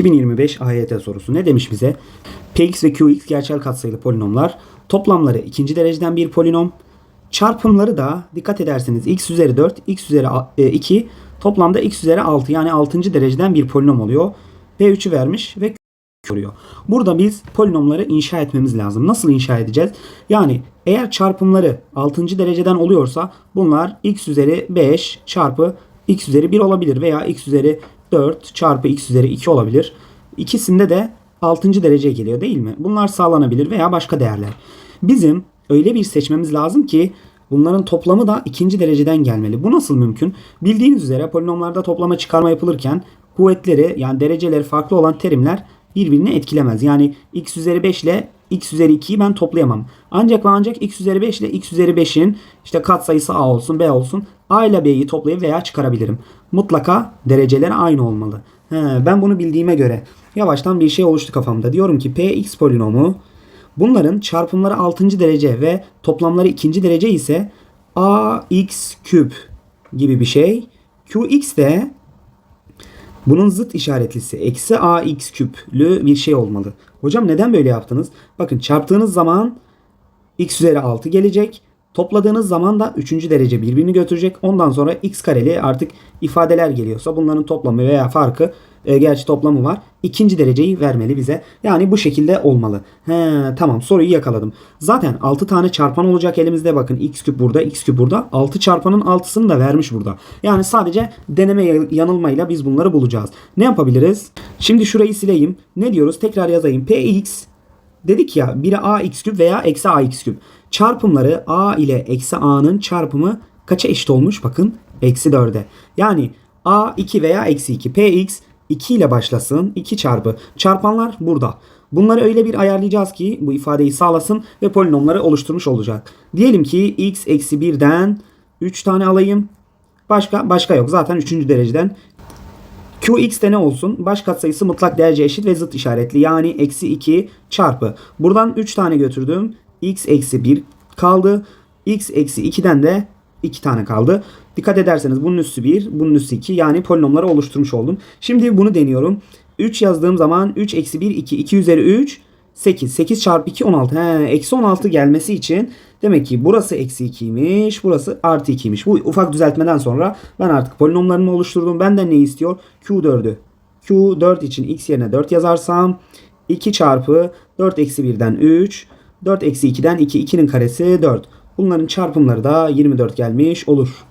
2025 AYT sorusu ne demiş bize? Px ve Qx gerçel katsayılı polinomlar. Toplamları ikinci dereceden bir polinom. Çarpımları da dikkat ederseniz x üzeri 4, x üzeri a- e, 2 toplamda x üzeri 6 yani 6. dereceden bir polinom oluyor. P3'ü vermiş ve oluyor. Burada biz polinomları inşa etmemiz lazım. Nasıl inşa edeceğiz? Yani eğer çarpımları 6. dereceden oluyorsa bunlar x üzeri 5 çarpı x üzeri 1 olabilir veya x üzeri 4 çarpı x üzeri 2 olabilir. İkisinde de 6. dereceye geliyor değil mi? Bunlar sağlanabilir veya başka değerler. Bizim öyle bir seçmemiz lazım ki bunların toplamı da ikinci dereceden gelmeli. Bu nasıl mümkün? Bildiğiniz üzere polinomlarda toplama çıkarma yapılırken kuvvetleri yani dereceleri farklı olan terimler birbirini etkilemez. Yani x üzeri 5 ile x üzeri 2'yi ben toplayamam. Ancak ve ancak x üzeri 5 ile x üzeri 5'in işte katsayısı a olsun b olsun a ile b'yi toplayıp veya çıkarabilirim. Mutlaka dereceleri aynı olmalı. He, ben bunu bildiğime göre yavaştan bir şey oluştu kafamda. Diyorum ki px polinomu bunların çarpımları 6. derece ve toplamları 2. derece ise ax küp gibi bir şey. qx de bunun zıt işaretlisi eksi ax küplü bir şey olmalı. Hocam neden böyle yaptınız? Bakın çarptığınız zaman x üzeri 6 gelecek. Topladığınız zaman da 3. derece birbirini götürecek. Ondan sonra x kareli artık ifadeler geliyorsa bunların toplamı veya farkı e, gerçi toplamı var. ikinci dereceyi vermeli bize. Yani bu şekilde olmalı. He, tamam soruyu yakaladım. Zaten 6 tane çarpan olacak elimizde bakın x küp burada x küp burada. 6 çarpanın 6'sını da vermiş burada. Yani sadece deneme yanılmayla biz bunları bulacağız. Ne yapabiliriz? Şimdi şurayı sileyim. Ne diyoruz? Tekrar yazayım. px Dedik ya biri ax küp veya eksi ax küp. Çarpımları a ile eksi a'nın çarpımı kaça eşit olmuş? Bakın eksi 4'e. Yani a 2 veya eksi 2. px 2 ile başlasın. 2 çarpı. Çarpanlar burada. Bunları öyle bir ayarlayacağız ki bu ifadeyi sağlasın ve polinomları oluşturmuş olacak. Diyelim ki x eksi 1'den 3 tane alayım. Başka başka yok. Zaten 3. dereceden Qx'te ne olsun? Baş katsayısı mutlak derece eşit ve zıt işaretli. Yani eksi 2 çarpı. Buradan 3 tane götürdüm. x eksi 1 kaldı. x eksi 2'den de 2 tane kaldı. Dikkat ederseniz bunun üssü 1, bunun üssü 2. Yani polinomları oluşturmuş oldum. Şimdi bunu deniyorum. 3 yazdığım zaman 3 eksi 1 2. 2 üzeri 3 8. 8 çarpı 2 16. He, eksi 16 gelmesi için demek ki burası eksi 2'ymiş. Burası artı 2'ymiş. Bu ufak düzeltmeden sonra ben artık polinomlarımı oluşturdum. Benden ne istiyor? Q4'ü. Q4 için x yerine 4 yazarsam 2 çarpı 4 eksi 1'den 3. 4 eksi 2'den 2. 2'nin karesi 4. Bunların çarpımları da 24 gelmiş olur.